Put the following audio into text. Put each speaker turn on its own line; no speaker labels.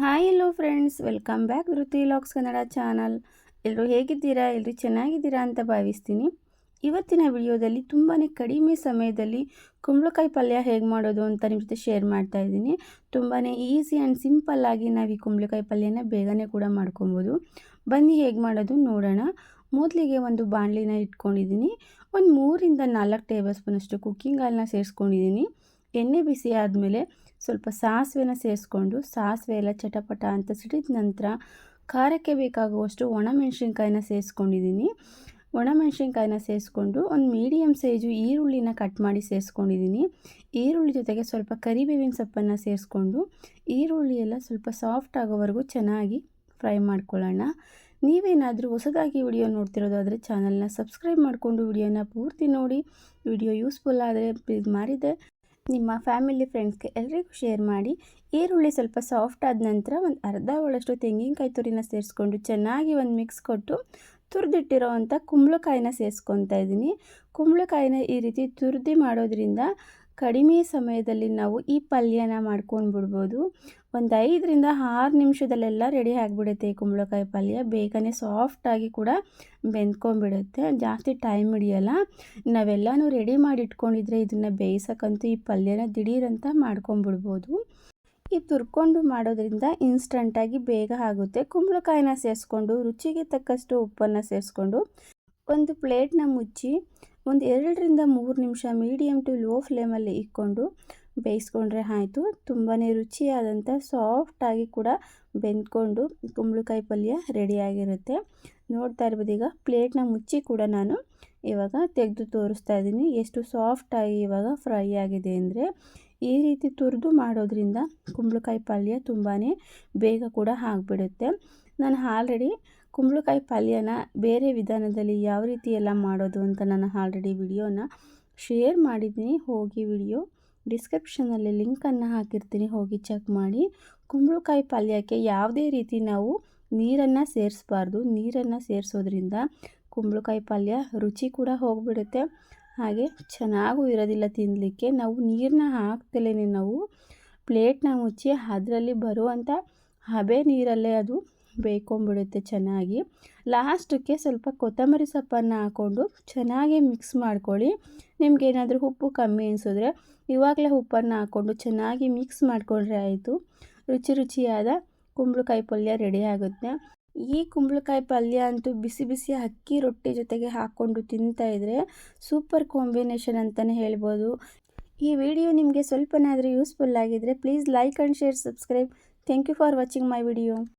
Hi hello friends welcome back Dhriti LOX Kannada channel ಎಲ್ಲರೂ ಹೇಗಿದ್ದೀರಾ? ಎಲ್ಲರೂ ಚೆನ್ನಾಗಿದ್ದೀರಾ ಅಂತ ಭಾವಿಸ್ತೀನಿ. ಇವತ್ತಿನ ವಿಡಿಯೋದಲ್ಲಿ ತುಂಬಾ ಕಡಿಮೆ ಸಮಯದಲ್ಲಿ ಕುಂಬಳಕಾಯಿ ಪಲ್ಯ ಹೇಗೆ ಮಾಡೋದು ಅಂತ ನಿಮ್ಮ ಜೊತೆ ಶೇರ್ ಮಾಡ್ತಾ ಇದ್ದೀನಿ. ತುಂಬಾ ಈಸಿ ಆ್ಯಂಡ್ ಸಿಂಪಲ್ಲಾಗಿ ನಾವು ಈ ಕುಂಬಳಕಾಯಿ ಪಲ್ಯನ ಬೇಗನೆ ಕೂಡ ಮಾಡ್ಕೊಬೋದು. ಬನ್ನಿ ಹೇಗೆ ಮಾಡೋದು ನೋಡೋಣ. ಮೊದಲಿಗೆ ಒಂದು ಬಾಣಲಿನ ಇಟ್ಕೊಂಡಿದ್ದೀನಿ. ಒಂದು ಮೂರಿಂದ ನಾಲ್ಕು ಟೇಬಲ್ ಸ್ಪೂನಷ್ಟು ಕುಕ್ಕಿಂಗ್ ಆಯಿಲ್ನ ಸೇರಿಸ್ಕೊಂಡಿದ್ದೀನಿ. ಎಣ್ಣೆ ಬಿಸಿ ಆದಮೇಲೆ ಸ್ವಲ್ಪ ಸಾಸಿವೆನ ಸೇರಿಸ್ಕೊಂಡು ಸಾಸಿವೆ ಎಲ್ಲ ಚಟಪಟ ಅಂತ ಸಿಡಿದ ನಂತರ ಖಾರಕ್ಕೆ ಬೇಕಾಗುವಷ್ಟು ಒಣಮೆಣಸಿನ್ಕಾಯಿನ ಸೇರಿಸ್ಕೊಂಡಿದ್ದೀನಿ. ಒಣಮೆಣಸಿನ್ಕಾಯಿನ ಸೇರಿಸ್ಕೊಂಡು ಒಂದು ಮೀಡಿಯಮ್ ಸೈಜು ಈರುಳ್ಳಿನ ಕಟ್ ಮಾಡಿ ಸೇರಿಸ್ಕೊಂಡಿದ್ದೀನಿ. ಈರುಳ್ಳಿ ಜೊತೆಗೆ ಸ್ವಲ್ಪ ಕರಿಬೇವಿನ ಸೊಪ್ಪನ್ನು ಸೇರಿಸ್ಕೊಂಡು ಈರುಳ್ಳಿ ಎಲ್ಲ ಸ್ವಲ್ಪ ಸಾಫ್ಟ್ ಆಗೋವರೆಗೂ ಚೆನ್ನಾಗಿ ಫ್ರೈ ಮಾಡ್ಕೊಳ್ಳೋಣ. ನೀವೇನಾದರೂ ಹೊಸದಾಗಿ ವಿಡಿಯೋ ನೋಡ್ತಿರೋದಾದರೆ ಚಾನಲ್ನ ಸಬ್ಸ್ಕ್ರೈಬ್ ಮಾಡಿಕೊಂಡು ವಿಡಿಯೋನ ಪೂರ್ತಿ ನೋಡಿ. ವಿಡಿಯೋ ಯೂಸ್ಫುಲ್ ಆದರೆ ಪ್ಲೀಸ್ ಮಾಡಿದೆ. ನಿಮ್ಮ ಫ್ಯಾಮಿಲಿ ಫ್ರೆಂಡ್ಸ್ಗೆ ಎಲ್ರಿಗೂ ಶೇರ್ ಮಾಡಿ. ಈರುಳ್ಳಿ ಸ್ವಲ್ಪ ಸಾಫ್ಟ್ ಆದ ನಂತರ ಒಂದು ಅರ್ಧ ಒಳಷ್ಟು ತೆಂಗಿನಕಾಯಿ ತುರಿನ ಸೇರಿಸ್ಕೊಂಡು ಚೆನ್ನಾಗಿ ಒಂದು ಮಿಕ್ಸ್ ಕೊಟ್ಟು ತುರಿದಿಟ್ಟಿರೋ ಅಂಥ ಕುಂಬಳಕಾಯಿನ ಸೇರಿಸ್ಕೊತಾ ಇದ್ದೀನಿ. ಕುಂಬಳಕಾಯಿನ ಈ ರೀತಿ ತುರಿದಿ ಮಾಡೋದ್ರಿಂದ ಕಡಿಮೆ ಸಮಯದಲ್ಲಿ ನಾವು ಈ ಪಲ್ಯನ ಮಾಡ್ಕೊಂಡು ಬಿಡ್ಬೋದು. ಒಂದು ಐದರಿಂದ ಆರು ನಿಮಿಷದಲ್ಲೆಲ್ಲ ರೆಡಿ ಆಗಿಬಿಡುತ್ತೆ ಈ ಕುಂಬಳಕಾಯಿ ಪಲ್ಯ. ಬೇಗನೆ ಸಾಫ್ಟಾಗಿ ಕೂಡ ಬೆಂದ್ಕೊಂಡ್ಬಿಡುತ್ತೆ. ಜಾಸ್ತಿ ಟೈಮ್ ಹಿಡಿಯಲ್ಲ. ನಾವೆಲ್ಲನೂ ರೆಡಿ ಮಾಡಿ ಇಟ್ಕೊಂಡಿದ್ರೆ ಇದನ್ನು ಬೇಯಿಸೋಕ್ಕಂತೂ ಈ ಪಲ್ಯನ ದಿಢೀರಂತ ಮಾಡ್ಕೊಂಬಿಡ್ಬೋದು ಈ ತುರ್ಕೊಂಡು ಮಾಡೋದ್ರಿಂದ ಇನ್ಸ್ಟಂಟಾಗಿ ಬೇಗ ಆಗುತ್ತೆ. ಕುಂಬಳಕಾಯಿನ ಸೇರಿಸ್ಕೊಂಡು ರುಚಿಗೆ ತಕ್ಕಷ್ಟು ಉಪ್ಪನ್ನು ಸೇರಿಸ್ಕೊಂಡು ಒಂದು ಪ್ಲೇಟ್ನ ಮುಚ್ಚಿ ಒಂದು ಎರಡರಿಂದ ಮೂರು ನಿಮಿಷ ಮೀಡಿಯಮ್ ಟು ಲೋ ಫ್ಲೇಮಲ್ಲಿ ಇಕ್ಕೊಂಡು ಬೇಯಿಸ್ಕೊಂಡ್ರೆ ಆಯಿತು. ತುಂಬಾ ರುಚಿಯಾದಂಥ ಸಾಫ್ಟಾಗಿ ಕೂಡ ಬೆಂದ್ಕೊಂಡು ಕುಂಬಳಕಾಯಿ ಪಲ್ಯ ರೆಡಿಯಾಗಿರುತ್ತೆ ನೋಡ್ತಾ ಇರ್ಬೋದು ಈಗ ಪ್ಲೇಟ್ನ ಮುಚ್ಚಿ ಕೂಡ ನಾನು ಇವಾಗ ತೆಗೆದು ತೋರಿಸ್ತಾ ಇದ್ದೀನಿ. ಎಷ್ಟು ಸಾಫ್ಟಾಗಿ ಇವಾಗ ಫ್ರೈ ಆಗಿದೆ ಅಂದರೆ ಈ ರೀತಿ ತುರಿದು ಮಾಡೋದ್ರಿಂದ ಕುಂಬಳಕಾಯಿ ಪಲ್ಯ ತುಂಬಾ ಬೇಗ ಕೂಡ ಆಗಿಬಿಡುತ್ತೆ. ನಾನು ಆಲ್ರೆಡಿ ಕುಂಬಳಕಾಯಿ ಪಲ್ಯನ ಬೇರೆ ವಿಧಾನದಲ್ಲಿ ಯಾವ ರೀತಿ ಎಲ್ಲ ಮಾಡೋದು ಅಂತ ನಾನು ಆಲ್ರೆಡಿ ವಿಡಿಯೋನ ಶೇರ್ ಮಾಡಿದ್ದೀನಿ. ಹೋಗಿ ವಿಡಿಯೋ ಡಿಸ್ಕ್ರಿಪ್ಷನಲ್ಲಿ ಲಿಂಕನ್ನು ಹಾಕಿರ್ತೀನಿ. ಹೋಗಿ ಚೆಕ್ ಮಾಡಿ. ಕುಂಬಳಕಾಯಿ ಪಲ್ಯಕ್ಕೆ ಯಾವುದೇ ರೀತಿ ನಾವು ನೀರನ್ನು ಸೇರಿಸ್ಬಾರ್ದು. ನೀರನ್ನು ಸೇರಿಸೋದ್ರಿಂದ ಕುಂಬಳಕಾಯಿ ಪಲ್ಯ ರುಚಿ ಕೂಡ ಹೋಗಿಬಿಡುತ್ತೆ. ಹಾಗೆ ಚೆನ್ನಾಗೂ ಇರೋದಿಲ್ಲ ತಿನ್ನಲಿಕ್ಕೆ ನಾವು ನೀರನ್ನ ಹಾಕ್ತಲೇ ನಾವು ಪ್ಲೇಟ್ನ ಮುಚ್ಚಿ ಅದರಲ್ಲಿ ಬರುವಂಥ ಹಬೆ ನೀರಲ್ಲೇ ಅದು ಬೇಯ್ಕೊಂಬಿಡುತ್ತೆ ಚೆನ್ನಾಗಿ. ಲಾಸ್ಟಕ್ಕೆ ಸ್ವಲ್ಪ ಕೊತ್ತಂಬರಿ ಸೊಪ್ಪನ್ನು ಹಾಕ್ಕೊಂಡು ಚೆನ್ನಾಗಿ ಮಿಕ್ಸ್ ಮಾಡ್ಕೊಳ್ಳಿ. ನಿಮಗೇನಾದರೂ ಉಪ್ಪು ಕಮ್ಮಿ ಅನಿಸಿದ್ರೆ ಇವಾಗಲೇ ಉಪ್ಪನ್ನು ಹಾಕ್ಕೊಂಡು ಚೆನ್ನಾಗಿ ಮಿಕ್ಸ್ ಮಾಡಿಕೊಂಡ್ರೆ ಆಯಿತು. ರುಚಿ ರುಚಿಯಾದ ಕುಂಬಳಕಾಯಿ ಪಲ್ಯ ರೆಡಿ ಆಗುತ್ತೆ. ಈ ಕುಂಬಳಕಾಯಿ ಪಲ್ಯ ಅಂತೂ ಬಿಸಿ ಬಿಸಿ ಅಕ್ಕಿ ರೊಟ್ಟಿ ಜೊತೆಗೆ ಹಾಕ್ಕೊಂಡು ತಿಂತಾಯಿದ್ರೆ ಸೂಪರ್ ಕಾಂಬಿನೇಷನ್ ಅಂತಲೇ ಹೇಳ್ಬೋದು. ಈ ವಿಡಿಯೋ ನಿಮಗೆ ಸ್ವಲ್ಪನಾದರೂ ಯೂಸ್ಫುಲ್ ಆಗಿದ್ದರೆ please like and share subscribe. Thank you for watching my video.